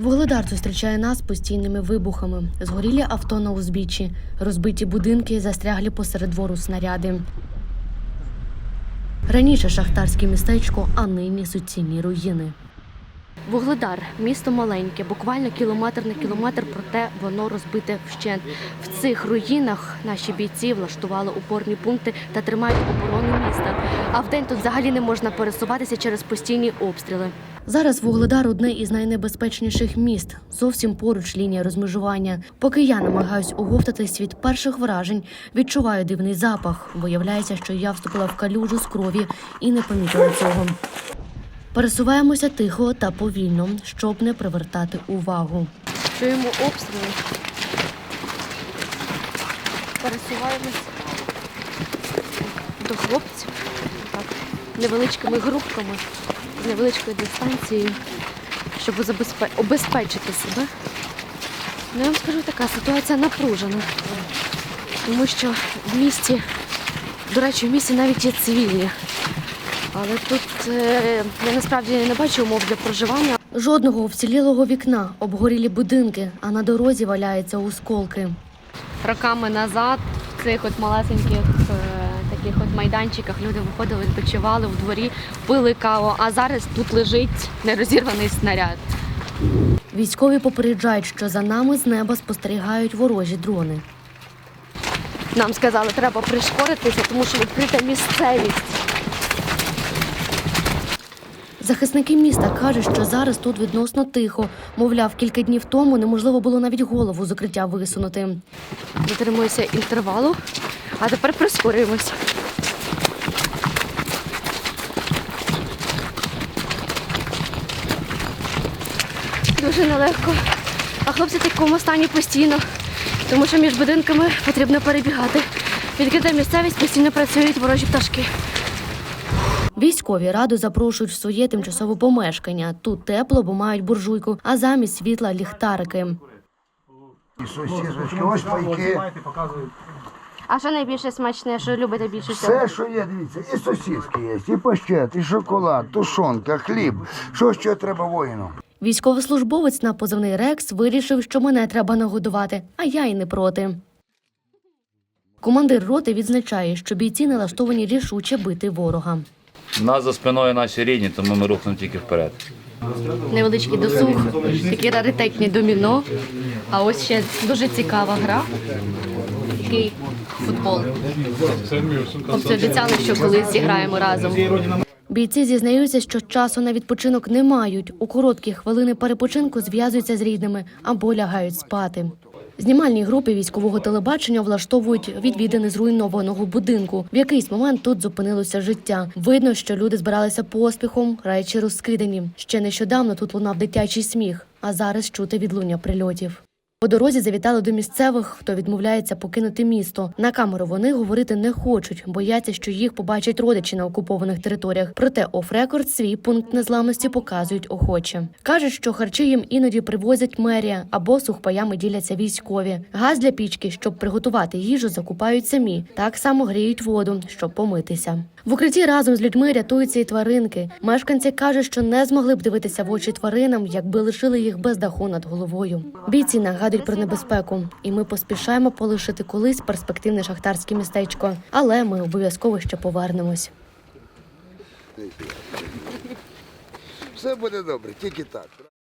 Вугледар зустрічає нас постійними вибухами. Згорілі авто на узбіччі, розбиті будинки, застряглі посеред двору снаряди. Раніше шахтарське містечко, а нині суцільні руїни. Вугледар місто маленьке, буквально кілометр на кілометр, проте воно розбите вщент. В цих руїнах наші бійці влаштували опорні пункти та тримають оборону міста. А вдень тут взагалі не можна пересуватися через постійні обстріли. Зараз Вугледар одне із найнебезпечніших міст. Зовсім поруч лінія розмежування. Поки я намагаюсь оговтатись від перших вражень, відчуваю дивний запах. Виявляється, що я вступила в калюжу з крові і не помітила цього. Пересуваємося тихо та повільно, щоб не привертати увагу. Чуємо обстріли. Пересуваємось до хлопців так, невеличкими групками, з невеличкою дистанцією, щоб обезпечити себе. Ну, я вам скажу, така ситуація напружена, тому що в місті, до речі, в місті навіть є цивільні. Але тут е, я насправді не бачу умов для проживання. Жодного вцілілого вікна, обгорілі будинки, а на дорозі валяються осколки. Роками назад в цих от малесеньких е, таких от майданчиках люди виходили, відпочивали в дворі, пили каву, а зараз тут лежить нерозірваний снаряд. Військові попереджають, що за нами з неба спостерігають ворожі дрони. Нам сказали, треба пришкоритися, тому що відкрита місцевість. Захисники міста кажуть, що зараз тут відносно тихо. Мовляв, кілька днів тому неможливо було навіть голову з укриття висунути. Дотримуємося інтервалу, а тепер прискорюємось. Дуже нелегко. А хлопці в такому стані постійно, тому що між будинками потрібно перебігати. Відкрита місцевість постійно працюють ворожі пташки. Військові раду запрошують в своє тимчасове помешкання. Тут тепло, бо мають буржуйку, а замість світла ліхтарики. І ось пайки. А що найбільше смачне, що любите більше Все, що є, дивіться, і сосиски є, і паштет, і шоколад, тушонка, хліб. Що ще треба воїну? Військовослужбовець на позивний Рекс вирішив, що мене треба нагодувати, а я й не проти. Командир роти відзначає, що бійці налаштовані рішуче бити ворога. У нас за спиною наші рідні, тому ми рухнемо тільки вперед. Невеличкий досуг, такі раритетні доміно. А ось ще дуже цікава гра. Такий футбол. Хлопці обіцяли, що колись зіграємо разом. Бійці зізнаються, що часу на відпочинок не мають. У короткі хвилини перепочинку зв'язуються з рідними або лягають спати. Знімальні групи військового телебачення влаштовують відвідини зруйнованого будинку. В якийсь момент тут зупинилося життя. Видно, що люди збиралися поспіхом, речі розкидані. Ще нещодавно тут лунав дитячий сміх, а зараз чути відлуння прильотів. По дорозі завітали до місцевих, хто відмовляється покинути місто. На камеру вони говорити не хочуть, бояться, що їх побачать родичі на окупованих територіях. Проте оф-рекорд свій пункт незламності показують охоче. кажуть, що харчі їм іноді привозять мерія або сухпаями діляться військові. Газ для пічки, щоб приготувати їжу, закупають самі. Так само гріють воду, щоб помитися. В укритті разом з людьми рятуються і тваринки. Мешканці кажуть, що не змогли б дивитися в очі тваринам, якби лишили їх без даху над головою. Бійці нагадують про небезпеку, і ми поспішаємо полишити колись перспективне шахтарське містечко. Але ми обов'язково ще повернемось. Все буде добре, тільки так.